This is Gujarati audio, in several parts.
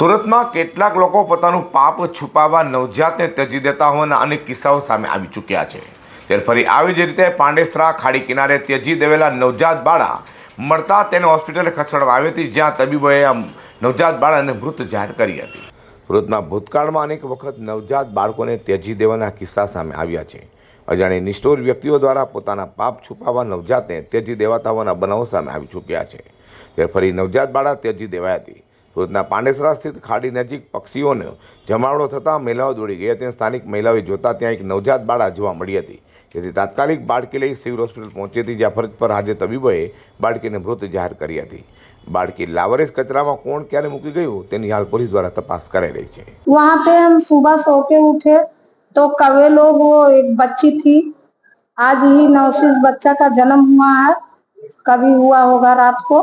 સુરતમાં કેટલાક લોકો પોતાનું પાપ છુપાવવા નવજાતને ત્યજી દેતા હોવાના અનેક કિસ્સાઓ સામે આવી ચૂક્યા છે. ત્યારે ફરી આવી જ રીતે પાંડેસરા ખાડી કિનારે ત્યજી દેવેલા નવજાત બાળા મળતા તેને હોસ્પિટલે ખસેડવામાં આવી હતી, જ્યાં તબીબોએ આ નવજાત બાળાને મૃત જાહેર કરી હતી. સુરતમાં ભૂતકાળમાં અનેક વખત નવજાત બાળકોને ત્યજી દેવાના કિસ્સા સામે આવ્યા છે. અજાણી નિષ્ઠોર વ્યક્તિઓ દ્વારા પોતાના પાપ છુપાવવા નવજાતને ત્યજી દેવાતા હોવાના બનાવો સામે આવી ચૂક્યા છે. ત્યારે ફરી નવજાત બાળા ત્યજી દેવાઈ હતી. સુરતના પાંડેસરા સ્થિત ખાડી નજીક પક્ષીઓનો જમાવડો થતાં મહિલાઓ દોડી ગઈ હતી અને સ્થાનિક મહિલાઓએ જોતા ત્યાં એક નવજાત બાળા જોવા મળી હતી જેથી તાત્કાલિક બાળકી લઈ સિવિલ હોસ્પિટલ પહોંચી હતી જ્યાં ફરજ પર હાજર તબીબોએ બાળકીને મૃત જાહેર કરી હતી બાળકી લાવરેજ કચરામાં કોણ ક્યારે મૂકી ગયું તેની હાલ પોલીસ દ્વારા તપાસ કરાઈ રહી છે वहाँ पे हम सुबह सो के उठे तो कवे लोग वो एक बच्ची थी आज ही नवशीष बच्चा का जन्म हुआ है कभी हुआ होगा रात को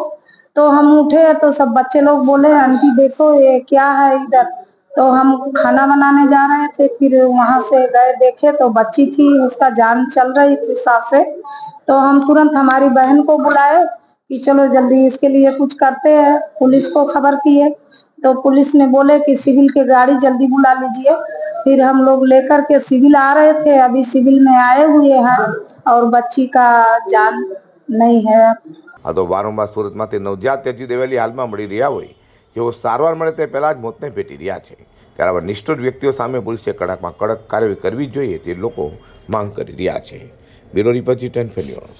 तो हम उठे तो सब बच्चे लोग बोले, आंटी देखो ये क्या है इधर। तो हम खाना बनाने जा रहे थे, फिर वहाँ से गए, देखे तो बच्ची थी, उसका जान चल रही थी सांसे तो हम तुरंत हमारी बहन को बुलाए कि चलो जल्दी इसके लिए कुछ करते हैं। पुलिस को खबर किए तो पुलिस ने बोले कि सिविल की गाड़ी जल्दी बुला लीजिए। फिर हम लोग लेकर के सिविल आ रहे थे, अभी सिविल में आए हुए हैं और बच्ची का जान नहीं है। આ તો વારંવાર સુરતમાંથી નવજાત ત્યજી દેવેલી હાલમાં મળી રહ્યા હોય, જેઓ સારવાર મળે તે પહેલાં જ મોતને ભેટી રહ્યા છે. ત્યારે નિષ્ઠુર વ્યક્તિઓ સામે પોલીસે કડકમાં કડક કાર્યવાહી કરવી જોઈએ તે લોકો માંગ કરી રહ્યા છે. Bureau report ten